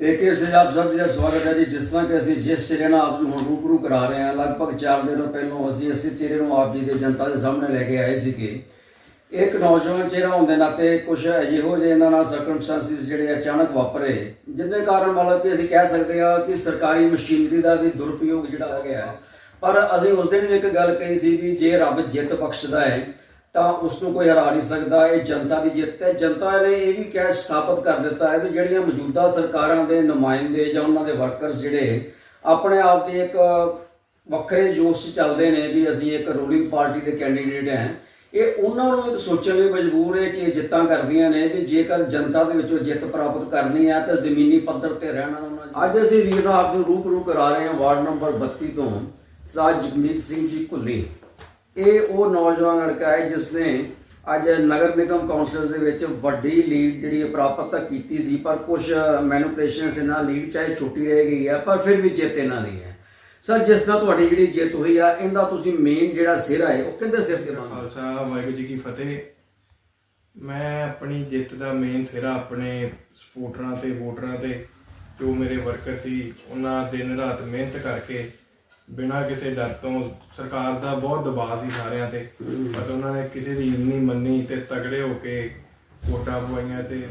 ਏਕੇ ਸੇ ਆਪ ਸਭ ਦਾ ਸਵਾਗਤ ਹੈ ਜੀ, ਜਿਸ ਤਰ੍ਹਾਂ ਕਿ ਅਸੀਂ ਜਿਸ ਚਿਹਰੇ ਨਾਲ ਆਪ ਨੂੰ ਹੁਣ ਰੂਬਰੂ ਕਰਾ ਰਹੇ ਹਾਂ, ਲਗਭਗ 4 ਦਿਨ ਪਹਿਲਾਂ ਅਸੀਂ ਇਸੇ ਚਿਹਰੇ ਨੂੰ ਆਪ ਜੀ ਦੇ ਜਨਤਾ ਦੇ ਸਾਹਮਣੇ ਲੈ ਕੇ ਆਏ ਸੀਗੇ। ਇੱਕ ਨੌਜਵਾਨ ਚਿਹਰਾ ਹੋਣ ਦੇ ਨਾਤੇ ਕੁਝ ਅਜਿਹੋ ਜਿਹੇ ਇਹਨਾਂ ਨਾਲ ਸਰਕਮਸਟੈਂਸਿਸ ਜਿਹੜੇ ਅਚਾਨਕ ਵਾਪਰੇ, ਜਿੰਦੇ ਕਾਰਨ ਮਤਲਬ ਕਿ ਅਸੀਂ ਕਹਿ ਸਕਦੇ ਹਾਂ ਕਿ ਸਰਕਾਰੀ ਮਸ਼ੀਨਰੀ ਦਾ ਵੀ ਦੁਰਪਯੋਗ ਜਿਹੜਾ ਹੋ ਗਿਆ। ਪਰ ਅਸੀਂ ਉਸ ਦਿਨ ਵੀ ਇੱਕ ਗੱਲ ਕਹੀ ਸੀ ਵੀ ਜੇ ਰੱਬ ਜਿੱਤ ਬਖਸ਼ਦਾ ਹੈ ਤਾਂ ਉਸ ਨੂੰ ਕੋਈ ਹਰਾ ਨਹੀਂ ਸਕਦਾ। ਇਹ ਜਨਤਾ ਦੀ ਜਿੱਤ ਹੈ। ਜਨਤਾ ਨੇ ਇਹ ਵੀ ਕਹਿ ਸਾਬਤ ਕਰ ਦਿੱਤਾ ਹੈ ਵੀ ਜਿਹੜੀਆਂ ਮੌਜੂਦਾ ਸਰਕਾਰਾਂ ਦੇ ਨੁਮਾਇੰਦੇ ਜਾਂ ਉਹਨਾਂ ਦੇ ਵਰਕਰਸ ਜਿਹੜੇ ਆਪਣੇ ਆਪ ਦੇ ਇੱਕ ਵੱਖਰੇ ਜੋਸ਼ 'ਚ ਚੱਲਦੇ ਨੇ ਵੀ ਅਸੀਂ ਇੱਕ ਰੂਲਿੰਗ ਪਾਰਟੀ ਦੇ ਕੈਂਡੀਡੇਟ ਹਾਂ। ਇਹ ਉਹਨਾਂ ਨੂੰ ਇੱਕ ਸੋਚਣ ਲਈ ਮਜਬੂਰ ਹੈ ਕਿ ਜਿੱਤਾਂ ਕਰਦੀਆਂ ਨੇ ਵੀ ਜੇਕਰ ਜਨਤਾ ਦੇ ਵਿੱਚੋਂ ਜਿੱਤ ਪ੍ਰਾਪਤ ਕਰਨੀ ਹੈ ਤਾਂ ਜ਼ਮੀਨੀ ਪੱਧਰ ਤੇ ਰਹਿਣਾ ਉਹਨਾਂ ਅੱਜ ਅਸੀਂ ਵੀਰ ਆਪ ਨੂੰ ਰੂਬਰੂ ਕਰਾ ਰਹੇ ਹਾਂ ਵਾਰਡ ਨੰਬਰ 32 ਤੋਂ ਸਰਦਾਰ ਜਗਮੀਤ ਸਿੰਘ ਜੀ ਕੁੱਲੀ। ਇਹ ਉਹ ਨੌਜਵਾਨ ਲੜਕਾ ਹੈ ਜਿਸ ਨੇ ਅੱਜ ਨਗਰ ਨਿਗਮ ਕੌਂਸਲ ਦੇ ਵਿੱਚ ਵੱਡੀ ਲੀਡ ਜਿਹੜੀ ਹੈ ਪ੍ਰਾਪਤ ਤਾਂ ਕੀਤੀ ਸੀ, ਪਰ ਕੁਝ ਮੈਨੂਪਲੇਸ਼ਨਸ ਦੇ ਨਾਲ ਲੀਡ ਚਾਹੇ ਛੁੱਟੀ ਰਹਿ ਗਈ ਹੈ, ਪਰ ਫਿਰ ਵੀ ਜਿੱਤ ਇਹਨਾਂ ਦੀ ਹੈ। ਸਰ, ਜਿਸ ਤਰ੍ਹਾਂ ਤੁਹਾਡੀ ਜਿਹੜੀ ਜਿੱਤ ਹੋਈ ਆ, ਇਹਦਾ ਤੁਸੀਂ ਮੇਨ ਜਿਹੜਾ ਸਿਰ ਹੈ, ਉਹ ਕਿਹਦੇ ਸਿਰ ਤੇ ਮੰਨਦੇ ਖਾਲਸਾ, ਵਾਹਿਗੁਰੂ ਜੀ ਕੀ ਫਤਿਹ। ਮੈਂ ਆਪਣੀ ਜਿੱਤ ਦਾ ਮੇਨ ਸਿਰਾ ਆਪਣੇ ਸਪੋਰਟਰਾਂ ਤੇ, ਵੋਟਰਾਂ ਤੇ, ਜੋ ਮੇਰੇ ਵਰਕਰ ਸੀ, ਉਹਨਾਂ ਦਿਨ ਰਾਤ ਮਿਹਨਤ ਕਰਕੇ ਬਿਨਾਂ ਕਿਸੇ ਡਰ ਤੋਂ ਸਰਕਾਰ ਦਾ ਬਹੁਤ ਦਬਾਅ ਸੀ ਸਾਰਿਆਂ ਤੇ। ਪਰ ਉਹਨਾਂ ਨੇ ਕਿਸੇ ਦੀ ਨਹੀਂ ਮੰਨੀ ਤੇ ਤਗੜੇ ਹੋ ਕੇ ਵੋਟਾਂ ਪਵਾਈਆਂ ਤੇ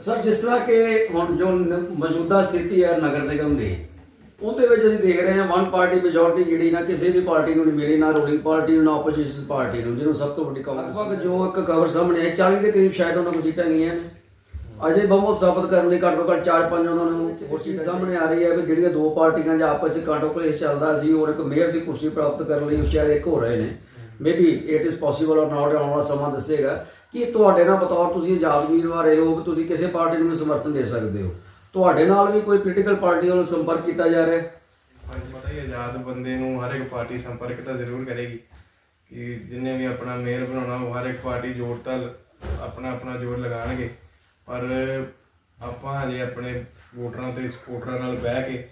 ਸਰ ਜਿਸ ਤਰ੍ਹਾਂ ਕਿ ਹੁਣ ਜੋ ਨ- ਮੌਜੂਦਾ ਸਥਿਤੀ ਹੈ ਨਗਰ ਨਿਗਮ ਦੀ ਉਹਦੇ ਵਿੱਚ ਅਸੀਂ ਦੇਖ ਰਹੇ ਹਾਂ ਵਨ ਪਾਰਟੀ ਮੈਜੋਰਟੀ ਜਿਹੜੀ ਨਾ ਕਿਸੇ ਵੀ ਪਾਰਟੀ ਨੂੰ ਨਹੀਂ ਮਿਲੀ ਨਾ ਰੂਲਿੰਗ ਪਾਰਟੀ ਨੂੰ ਨਾ ਆਪੋਜੀਸ਼ਨ ਪਾਰਟੀ ਨੂੰ ਜਿਹਨੂੰ ਸਭ ਤੋਂ ਵੱਡੀ ਕਾਂਗਰਸ ਲਗਭਗ ਜੋ ਇੱਕ ਖਬਰ ਸਾਹਮਣੇ ਹੈ 40 ਦੇ ਕਰੀਬ ਸ਼ਾਇਦ ਉਹਨਾਂ ਕੋਲ ਸੀਟਾਂ ਗਈਆਂ ਨੇ। ਅਜੇ ਬਹੁਮਤ ਸਾਬਤ ਕਰਨ ਲਈ ਘੱਟ ਤੋਂ ਘੱਟ 4-5 ਉਹਨਾਂ ਨੂੰ ਚੀਜ਼ ਸਾਹਮਣੇ ਆ ਰਹੀ ਹੈ ਵੀ ਜਿਹੜੀਆਂ ਦੋ ਪਾਰਟੀਆਂ ਜਾਂ ਆਪਸ ਵਿੱਚ ਕਾਂਟੋ ਕਲੇਸ਼ ਚੱਲਦਾ ਸੀ ਔਰ ਇੱਕ ਮੇਅਰ ਦੀ ਕੁਰਸੀ ਪ੍ਰਾਪਤ ਕਰਨ ਲਈ ਉਹ ਸ਼ਾਇਦ ਇੱਕ ਹੋ ਰਹੇ ਨੇ। Maybe it is possible or not ਆਉਣ ਵਾਲਾ ਸਮਾਂ ਦੱਸੇਗਾ। ਕਿ ਤੁਹਾਡੇ ਨਾਲ ਬਤੌਰ ਤੁਸੀਂ ਆਜ਼ਾਦ ਉਮੀਦਵਾਰ ਰਹੇ ਹੋ ਵੀ ਤੁਸੀਂ ਕਿਸੇ ਪਾਰਟੀ ਨੂੰ ਵੀ ਸਮਰਥਨ ਦੇ ਸਕਦੇ ਹੋ? ਤੁਹਾਡੇ ਨਾਲ ਵੀ ਕੋਈ ਪੋਲੀਟੀਕਲ ਪਾਰਟੀ ਵੱਲੋਂ ਸੰਪਰਕ ਕੀਤਾ ਜਾ ਰਿਹਾ ਹੈ? ਪਤਾ ਹੀ ਆਜ਼ਾਦ ਬੰਦੇ ਨੂੰ ਹਰ ਇੱਕ ਪਾਰਟੀ ਸੰਪਰਕ ਤਾਂ ਜ਼ਰੂਰ ਕਰੇਗੀ। ਕਿ ਜਿੰਨੇ ਵੀ ਆਪਣਾ ਮੇਅਰ ਬਣਾਉਣਾ ਉਹ ਹਰ ਇੱਕ ਪਾਰਟੀ ਜੋਰ ਤਾਂ ਆਪਣਾ ਆਪਣਾ ਜੋਰ ਲਗਾਣਗੇ ਪਰ ਆਪਾਂ ਹਜੇ ਆਪਣੇ ਵੋਟਰਾਂ ਤੇ ਸਪੋਰਟਰਾਂ ਨਾਲ ਬਹਿ ਕੇ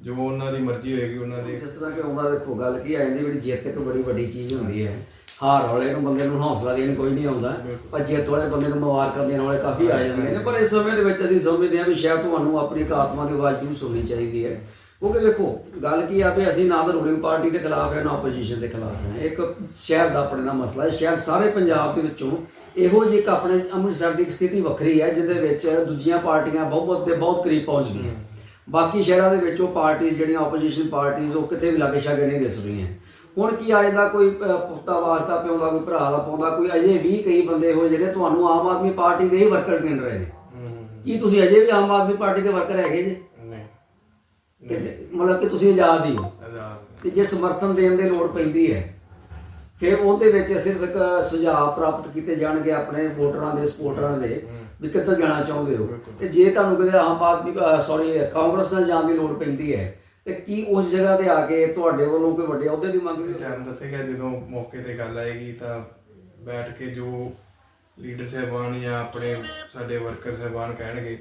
ਜੋ ਉਹਨਾਂ ਦੀ ਮਰਜ਼ੀ ਹੋਏਗੀ ਉਹਨਾਂ ਦੇ ਜਿਸ ਤਰ੍ਹਾਂ ਕਿ ਉਹਦਾ ਦੇਖੋ ਗੱਲ ਕੀ ਆ ਜਾਂਦੀ ਜਿਹੜੀ ਜਿੱਤ ਇੱਕ ਬੜੀ ਵੱਡੀ ਚੀਜ਼ ਹੁੰਦੀ ਹੈ। ਹਾਰ ਵਾਲੇ ਨੂੰ ਬੰਦੇ ਨੂੰ ਹੌਸਲਾ ਦੇਣ ਕੋਈ ਨਹੀਂ ਆਉਂਦਾ ਪਰ ਜਿੱਤ ਵਾਲੇ ਬੰਦੇ ਨੂੰ ਮੁਬਾਰਕਾਂ ਦੇਣ ਵਾਲੇ ਕਾਫੀ ਆ ਜਾਂਦੇ ਨੇ। ਪਰ ਇਸ ਸਮੇਂ ਦੇ ਵਿੱਚ ਅਸੀਂ ਸਮਝਦੇ ਹਾਂ ਵੀ ਸ਼ਾਇਦ ਤੁਹਾਨੂੰ ਆਪਣੀ ਇੱਕ ਆਤਮਾ ਦੀ ਆਵਾਜ਼ ਜ਼ਰੂਰ ਸੁਣਨੀ ਚਾਹੀਦੀ ਹੈ। ਕਿਉਂਕਿ ਵੇਖੋ ਗੱਲ ਕੀ ਆ ਵੀ ਅਸੀਂ ਨਾ ਤਾਂ ਰੂਲਿੰਗ ਪਾਰਟੀ ਦੇ ਖਿਲਾਫ ਹੈ ਨਾ ਆਪੋਜੀਸ਼ਨ ਦੇ ਖਿਲਾਫ ਹੈ ਇੱਕ ਸ਼ਹਿਰ ਦਾ ਆਪਣੇ ਦਾ ਮਸਲਾ ਹੈ। ਸ਼ਹਿਰ ਸਾਰੇ ਪੰਜਾਬ ਦੇ ਵਿੱਚੋਂ ਇਹੋ ਜਿਹੀ ਇੱਕ ਆਪਣੇ ਅੰਮ੍ਰਿਤਸਰ ਦੀ ਸਥਿਤੀ ਵੱਖਰੀ ਹੈ ਜਿਹਦੇ ਵਿੱਚ ਦੂਜੀਆਂ ਪਾਰਟੀਆਂ ਬਹੁਤ ਦੇ ਬਹੁਤ ਕਰੀਬ ਪਹੁੰਚ ਗਈਆਂ। ਬਾਕੀ ਸ਼ਹਿਰਾਂ ਦੇ ਵਿੱਚ ਉਹ ਪਾਰਟੀਆਂ ਜਿਹੜੀਆਂ ਆਪੋਜੀਸ਼ਨ ਪਾਰਟੀਆਂ ਉਹ ਕਿਤੇ ਵੀ ਲਾਗੇ ਛਾਗੇ ਨਹੀਂ ਦਿਸ ਰਹੀਆਂ। ਹੁਣ ਕੀ ਅੱਜ ਦਾ ਕੋਈ ਪੁਖਤਾ ਵਾਸਤਾ ਪਿਆਉਂਦਾ ਕੋਈ ਭਰਾ ਦਾ ਪਾਉਂਦਾ ਕੋਈ ਅਜੇ ਵੀ ਕਈ ਬੰਦੇ ਹੋ ਜਿਹੜੇ ਤੁਹਾਨੂੰ ਆਮ ਆਦਮੀ ਪਾਰਟੀ ਦੇ ਹੀ ਵਰਕਰ ਗਿਣ ਰਹੇ ਨੇ। ਕੀ ਤੁਸੀਂ ਅਜੇ ਵੀ ਆਮ ਆਦਮੀ ਪਾਰਟੀ ਦੇ ਵਰਕਰ ਹੈਗੇ ਜੀ? ਮਤਲਬ ਕਿ ਤੁਸੀਂ ਆਜ਼ਾਦ ਹੀ ਹੋ। ਆਜ਼ਾਦ। ਤੇ ਜੇ ਸਮਰਥਨ ਦੇਣ ਦੀ ਲੋੜ ਪੈਂਦੀ ਹੈ ਫਿਰ ਉਹਦੇ ਵਿੱਚ ਸਿਰਫ ਇੱਕ ਸੁਝਾਅ ਪ੍ਰਾਪਤ ਕੀਤੇ ਜਾਣਗੇ ਆਪਣੇ ਵੋਟਰਾਂ ਦੇ ਸਪੋਰਟਰਾਂ ਦੇ ਵੀ ਕਿੱਥੇ ਜਾਣਾ ਚਾਹੁੰਦੇ ਹੋ ਤੇ ਜੇ ਤੁਹਾਨੂੰ ਕਿਤੇ ਆਮ ਆਦਮੀ ਸੌਰੀ ਕਾਂਗਰਸ ਨਾਲ ਜਾਣ ਦੀ ਲੋੜ ਪੈਂਦੀ ਹੈ ਤੇ ਕੀ ਉਸ ਜਗ੍ਹਾ ਤੇ ਆ ਕੇ ਤੁਹਾਡੇ ਵੱਲੋਂ ਕੋਈ ਵੱਡੇ ਅਹੁਦੇ ਦੀ ਮੰਗ ਵੀ ਹੋ ਟਾਈਮ ਦੱਸੇਗਾ ਜਦੋਂ ਮੌਕੇ ਤੇ ਗੱਲ ਆਏਗੀ ਤਾਂ ਬੈਠ ਕੇ ਜੋ ਲੀਡਰ ਸਾਹਿਬਾਨ ਜਾਂ ਆਪਣੇ ਸਾਡੇ ਵਰਕਰ ਸਾਹਿਬਾਨ ਕਹਿਣਗੇ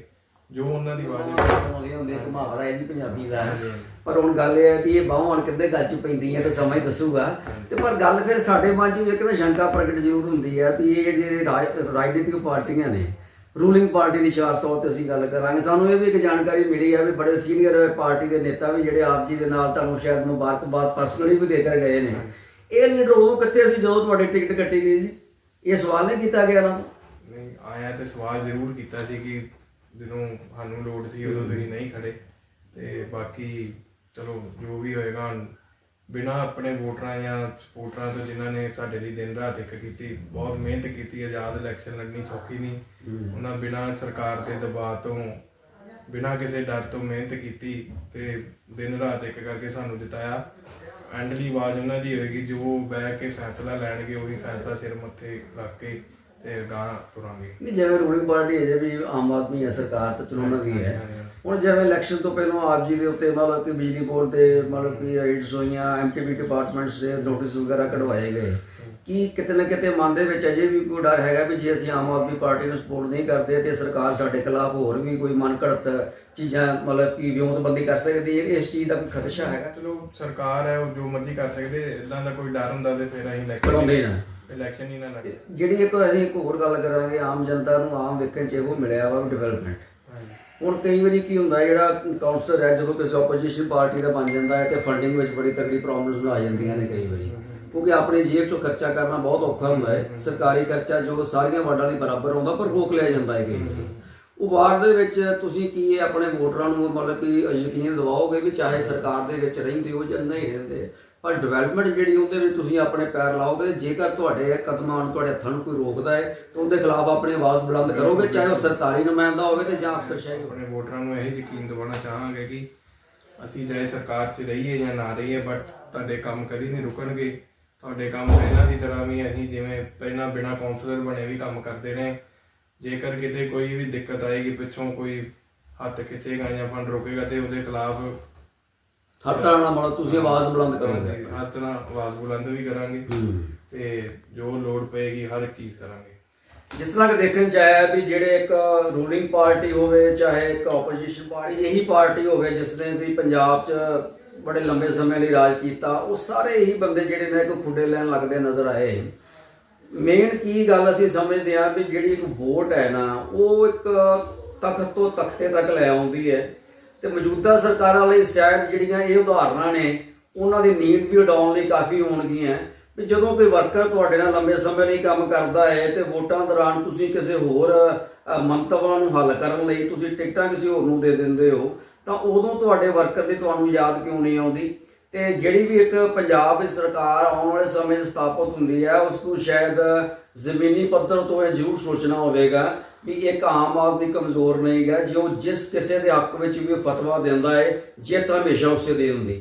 ਜੋ ਉਹਨਾਂ ਦੀ ਆਵਾਜ਼ ਆਉਂਦੀ ਹੁੰਦੀ ਇੱਕ ਮੁਹਾਵਰਾ ਹੈ ਜੀ ਪੰਜਾਬੀ ਦਾ ਪਰ ਹੁਣ ਗੱਲ ਇਹ ਹੈ ਵੀ ਇਹ ਬਾਹਾਂ ਹੁਣ ਕਿੱਦੇ ਗੱਲ ਚ ਪੈਂਦੀਆਂ ਤਾਂ ਸਮਾਂ ਹੀ ਦੱਸੂਗਾ। ਤੇ ਪਰ ਗੱਲ ਫਿਰ ਸਾਡੇ ਮਨ ਚ ਵੀ ਇੱਕ ਨਾ ਸ਼ੰਕਾ ਪ੍ਰਗਟ ਜ਼ਰੂਰ ਹੁੰਦੀ ਹੈ ਵੀ ਇਹ ਜਿਹੜੇ ਰਾਜ- ਰਾਜਨੀਤਿਕ ਪਾਰਟੀਆਂ ਨੇ ਰੂਲਿੰਗ ਪਾਰਟੀ ਦੀ ਖਾਸ ਤੌਰ ਤੇ ਅਸੀਂ ਗੱਲ ਕਰਾਂਗੇ। ਸਾਨੂੰ ਇਹ ਵੀ ਇੱਕ ਜਾਣਕਾਰੀ ਮਿਲੀ ਹੈ ਵੀ ਬੜੇ ਸੀਨੀਅਰ ਪਾਰਟੀ ਦੇ ਨੇਤਾ ਵੀ ਜਿਹੜੇ ਆਪ ਜੀ ਦੇ ਨਾਲ ਤੁਹਾਨੂੰ ਸ਼ਾਇਦ ਮੁਬਾਰਕਬਾਦ ਪਰਸਨਲੀ ਵੀ ਦੇ ਕੇ ਗਏ ਨੇ। ਇਹ ਲੀਡਰ ਉਦੋਂ ਕਿੱਥੇ ਸੀ ਜਦੋਂ ਤੁਹਾਡੀ ਟਿਕਟ ਕੱਟੀ ਗਈ ਜੀ? ਇਹ ਸਵਾਲ ਨਹੀਂ ਕੀਤਾ ਗਿਆ ਨਾ? ਨਹੀਂ ਆਇਆ ਤੇ ਸਵਾਲ ਜ਼ਰੂਰ ਕੀਤਾ ਸੀ ਕਿ ਜਦੋਂ ਸਾਨੂੰ ਲੋੜ ਸੀ ਉਦੋਂ ਤੁਸੀਂ ਨਹੀਂ ਖੜੇ। ਤੇ ਬਾਕੀ ਚਲੋ ਜੋ ਵੀ ਹੋਏਗਾ ਬਿਨਾ ਆਪਣੇ ਵੋਟਰਾਂ ਜਾਂ ਸਪੋਰਟਰਾਂ ਤੋਂ ਜਿਨ੍ਹਾਂ ਨੇ ਸਾਡੇ ਲਈ ਦਿਨ ਰਾਤ ਇੱਕ ਕੀਤੀ ਬਹੁਤ ਮਿਹਨਤ ਕੀਤੀ ਆਜ਼ਾਦ ਇਲੈਕਸ਼ਨ ਲੜਨੀ ਸੌਖੀ ਨਹੀਂ। ਉਹਨਾਂ ਬਿਨਾ ਸਰਕਾਰ ਦੇ ਦਬਾਅ ਤੋਂ ਬਿਨਾ ਕਿਸੇ ਡਰ ਤੋਂ ਮਿਹਨਤ ਕੀਤੀ ਤੇ ਦਿਨ ਰਾਤ ਇੱਕ ਕਰਕੇ ਸਾਨੂੰ ਜਿਤਾਇਆ। ਐਂਡਲੀ ਆਵਾਜ਼ ਉਹਨਾਂ ਦੀ ਹੋਏਗੀ ਜੋ ਬਹਿ ਕੇ ਫੈਸਲਾ ਲੈਣਗੇ ਉਹੀ ਫੈਸਲਾ ਸਿਰ ਮੱਥੇ ਰੱਖ ਕੇ ਤੇ ਗਾਂ ਤੁਰਾਂਗੇ। ਨਹੀਂ ਜਿਵੇਂ ਰੂਲਿੰਗ ਪਾਰਟੀ ਅਜੇ ਵੀ ਆਮ ਆਦਮੀ ਹੈ ਸਰਕਾਰ ਤਾਂ ਚਲੋ ਉਹਨਾਂ ਦੀ ਹੈ ਹੁਣ ਜਿਵੇਂ ਇਲੈਕਸ਼ਨ ਤੋਂ ਪਹਿਲਾਂ ਆਪ ਜੀ ਦੇ ਉੱਤੇ ਮਤਲਬ ਕਿ ਬਿਜਲੀ ਬੋਰਡ ਦੇ ਮਤਲਬ ਕਿ ਰੇਟਸ ਹੋਈਆਂ ਐਮਟੀਬੀ ਡਿਪਾਰਟਮੈਂਟਸ ਦੇ ਨੋਟਿਸ ਵਗੈਰਾ ਕਢਵਾਏ ਗਏ। ਕੀ ਕਿਤੇ ਨਾ ਕਿਤੇ ਮਨ ਦੇ ਵਿੱਚ ਅਜੇ ਵੀ ਕੋਈ ਡਰ ਹੈਗਾ ਵੀ ਜੇ ਅਸੀਂ ਆਮ ਆਦਮੀ ਪਾਰਟੀ ਨੂੰ ਸਪੋਰਟ ਨਹੀਂ ਕਰਦੇ ਤੇ ਸਰਕਾਰ ਸਾਡੇ ਖਿਲਾਫ ਹੋਰ ਵੀ ਕੋਈ ਮਨ ਘੜਤ ਚੀਜ਼ਾਂ ਮਤਲਬ ਕਿ ਵਿਉਂਤਬੰਦੀ ਕਰ ਸਕਦੀ ਹੈ? ਇਸ ਚੀਜ਼ ਦਾ ਕੋਈ ਖਦਸ਼ਾ ਹੈਗਾ? ਚਲੋ ਸਰਕਾਰ ਹੈ ਉਹ ਜੋ ਮਰਜ਼ੀ ਕਰ ਸਕਦੇ ਇਦਾਂ ਦਾ ਕੋਈ ਡਰ ਹੁੰਦਾ ਤੇ ਫਿਰ ਅਸੀਂ ਕਰਾਉਂਦੇ ਹੀ ਇਲੈਕਸ਼ਨ ਹੀ ਨਾ ਤੇ ਜਿਹੜੀ ਇੱਕ ਅਸੀਂ ਇੱਕ ਹੋਰ ਗੱਲ ਕਰਾਂਗੇ ਆਮ ਜਨਤਾ ਨੂੰ ਆਮ ਵੇਖਣ ਚ ਇਹੋ ਮਿਲਿਆ ਵਾ ਡਿਵੈਲਪਮੈਂਟ ਹੁਣ ਕਈ ਵਾਰੀ ਕੀ ਹੁੰਦਾ ਹੈ ਜਿਹੜਾ ਕਾਉਂਸਲਰ ਹੈ ਜਦੋਂ ਕਿਸੇ ਆਪੋਜੀਸ਼ਨ ਪਾਰਟੀ ਦਾ ਬਣ ਜਾਂਦਾ ਹੈ ਤੇ ਫੰਡਿੰਗ ਵਿੱਚ ਬੜੀ ਤਕੜੀ ਪ੍ਰੋਬਲਮਸ ਆ ਜਾਂਦੀਆਂ ਨੇ ਕਈ ਵਾਰੀ। ਕਿਉਂਕਿ ਆਪਣੀ ਜੇਬ ਚੋਂ ਖਰਚਾ ਕਰਨਾ ਬਹੁਤ ਔਖਾ ਹੁੰਦਾ ਹੈ। ਸਰਕਾਰੀ ਖਰਚਾ ਜੋ ਸਾਰੀਆਂ ਵਾਰਡਾਂ ਲਈ ਬਰਾਬਰ ਆਉਂਦਾ ਪਰ ਰੋਕ ਲਿਆ ਜਾਂਦਾ ਹੈ ਕਈ ਵਾਰੀ। ਉਹ ਵਾਰਡ ਦੇ ਵਿੱਚ ਤੁਸੀਂ ਕੀ ਇਹ ਆਪਣੇ ਵੋਟਰਾਂ ਨੂੰ ਮਤਲਬ ਕਿ ਯਕੀਨ ਦਿਵਾਓਗੇ ਵੀ ਚਾਹੇ ਸਰਕਾਰ ਦੇ ਵਿੱਚ ਰਹਿੰਦੇ ਹੋ ਜਾਂ ਨਹੀਂ ਰਹਿੰਦੇ ਪਰ ਡਿਵੈਲਪਮੈਂਟ ਜਿਹੜੀ ਉਹਦੇ ਵਿੱਚ ਤੁਸੀਂ ਆਪਣੇ ਪੈਰ ਲਾਓਗੇ ਜੇਕਰ ਤੁਹਾਡੇ ਕਦਮਾਂ ਨੂੰ ਤੁਹਾਡੇ ਹੱਥਾਂ ਨੂੰ ਕੋਈ ਰੋਕਦਾ ਹੈ ਤਾਂ ਉਹਦੇ ਖਿਲਾਫ ਆਪਣੀ ਆਵਾਜ਼ ਬੁਲੰਦ ਕਰੋਗੇ ਚਾਹੇ ਉਹ ਸਰਕਾਰੀ ਨੁਮਾਇੰਦਾ ਹੋਵੇ ਤੇ ਜਾਂ ਅਫਸਰਸ਼ਾਹੀ ਆਪਣੇ ਵੋਟਰਾਂ ਨੂੰ ਇਹ ਯਕੀਨ ਦਿਵਾਉਣਾ ਚਾਹਾਂਗੇ ਕਿ ਅਸੀਂ ਚਾਹੇ ਸਰਕਾਰ 'ਚ ਰਹੀਏ ਜਾਂ ਨਾ ਰਹੀਏ ਬਟ ਤੁਹਾਡੇ ਕੰਮ ਕਦੀ ਨਹੀਂ ਰੁਕਣਗੇ। ਤੁਹਾਡੇ ਕੰਮ ਪਹਿਲਾਂ ਦੀ ਤਰ੍ਹਾਂ ਵੀ ਅਸੀਂ ਜਿਵੇਂ ਪਹਿਲਾਂ ਬਿਨਾ ਕਾਉਂਸਲਰ ਬਣੇ ਵੀ ਕੰਮ ਕਰਦੇ ਰਹੇ। ਜੇਕਰ ਕਿਤੇ ਕੋਈ ਵੀ ਦਿੱਕਤ ਆਏਗੀ ਪਿੱਛੋਂ ਕੋਈ ਹੱਥ ਖਿੱਚੇਗਾ ਜਾਂ ਫੰਡ ਰੋਕੇਗਾ ਤੇ ਉਹਦੇ ਖਿਲਾਫ ਹਰ ਤਰ੍ਹਾਂ ਨਾਲ ਮਤਲਬ ਤੁਸੀਂ ਆਵਾਜ਼ ਬੁਲੰਦ ਕਰੋਗੇ। ਹਰ ਤਰ੍ਹਾਂ ਆਵਾਜ਼ ਬੁਲੰਦ ਵੀ ਕਰਾਂਗੇ ਤੇ ਜੋ ਲੋੜ ਪਏਗੀ ਹਰ ਇੱਕ ਚੀਜ਼ ਕਰਾਂਗੇ। ਜਿਸ ਤਰ੍ਹਾਂ ਕਿ ਦੇਖਣ ਚ ਆਇਆ ਵੀ ਜਿਹੜੇ ਇੱਕ ਰੂਲਿੰਗ ਪਾਰਟੀ ਹੋਵੇ ਚਾਹੇ ਇੱਕ ਆਪੋਜੀਸ਼ਨ ਪਾਰਟੀ ਇਹੀ ਪਾਰਟੀ ਹੋਵੇ ਜਿਸ ਨੇ ਵੀ ਪੰਜਾਬ 'ਚ ਬੜੇ ਲੰਬੇ ਸਮੇਂ ਲਈ ਰਾਜ ਕੀਤਾ ਉਹ ਸਾਰੇ ਹੀ ਬੰਦੇ ਜਿਹੜੇ ਨੇ ਇੱਕ ਖੁੱਡੇ ਲੈਣ ਲੱਗਦੇ ਨਜ਼ਰ ਆਏ। ਮੇਨ ਕੀ ਗੱਲ ਅਸੀਂ ਸਮਝਦੇ ਹਾਂ ਵੀ ਜਿਹੜੀ ਇੱਕ ਵੋਟ ਹੈ ਨਾ ਉਹ ਇੱਕ ਤਖਤ ਤੋਂ ਤਖਤੇ ਤੱਕ ਲੈ ਆਉਂਦੀ ਹੈ। ਤੇ ਮੌਜੂਦਾ ਸਰਕਾਰਾਂ ਲਈ ਸ਼ਾਇਦ ਜਿਹੜੀਆਂ ਇਹ ਉਦਾਹਰਨਾਂ ਨੇ, ਉਹਨਾਂ ਦੀ ਨੀਂਦ ਵੀ ਉਡਾਉਣ ਲਈ ਕਾਫੀ ਹੋਣਗੀਆਂ। ਵੀ ਜਦੋਂ ਕੋਈ ਵਰਕਰ ਤੁਹਾਡੇ ਨਾਲ ਲੰਬੇ ਸਮੇਂ ਲਈ ਕੰਮ ਕਰਦਾ ਹੈ ਤੇ ਵੋਟਾਂ ਦੌਰਾਨ ਤੁਸੀਂ ਕਿਸੇ ਹੋਰ ਮੰਤਵਾਂ ਨੂੰ ਹੱਲ ਕਰਨ ਲਈ ਤੁਸੀਂ ਟਿਕਟਾਂ ਕਿਸੇ ਹੋਰ ਨੂੰ ਦੇ ਦਿੰਦੇ ਹੋ, ਤਾਂ ਉਦੋਂ ਤੁਹਾਡੇ ਵਰਕਰ ਦੀ ਤੁਹਾਨੂੰ ਯਾਦ ਕਿਉਂ ਨਹੀਂ ਆਉਂਦੀ? ਤੇ ਜਿਹੜੀ ਵੀ ਇੱਕ ਪੰਜਾਬ ਦੀ ਸਰਕਾਰ ਆਉਣ ਵਾਲੇ ਸਮੇਂ 'ਚ ਸਥਾਪਿਤ ਹੁੰਦੀ ਹੈ, ਉਸ ਨੂੰ ਸ਼ਾਇਦ ਜ਼ਮੀਨੀ ਪੱਧਰ ਤੋਂ ਇਹ ਜ਼ਰੂਰ ਸੋਚਣਾ ਹੋਵੇਗਾ ਵੀ ਇੱਕ ਆਮ ਆਦਮੀ ਕਮਜ਼ੋਰ ਨਹੀਂ ਹੈ ਜੋ ਜਿਸ ਕਿਸੇ ਦੇ ਹੱਕ ਵਿੱਚ ਵੀ ਫਤਵਾ ਦਿੰਦਾ ਹੈ, ਜਿੱਤ ਹਮੇਸ਼ਾ ਉਸੇ ਦੀ ਹੁੰਦੀ।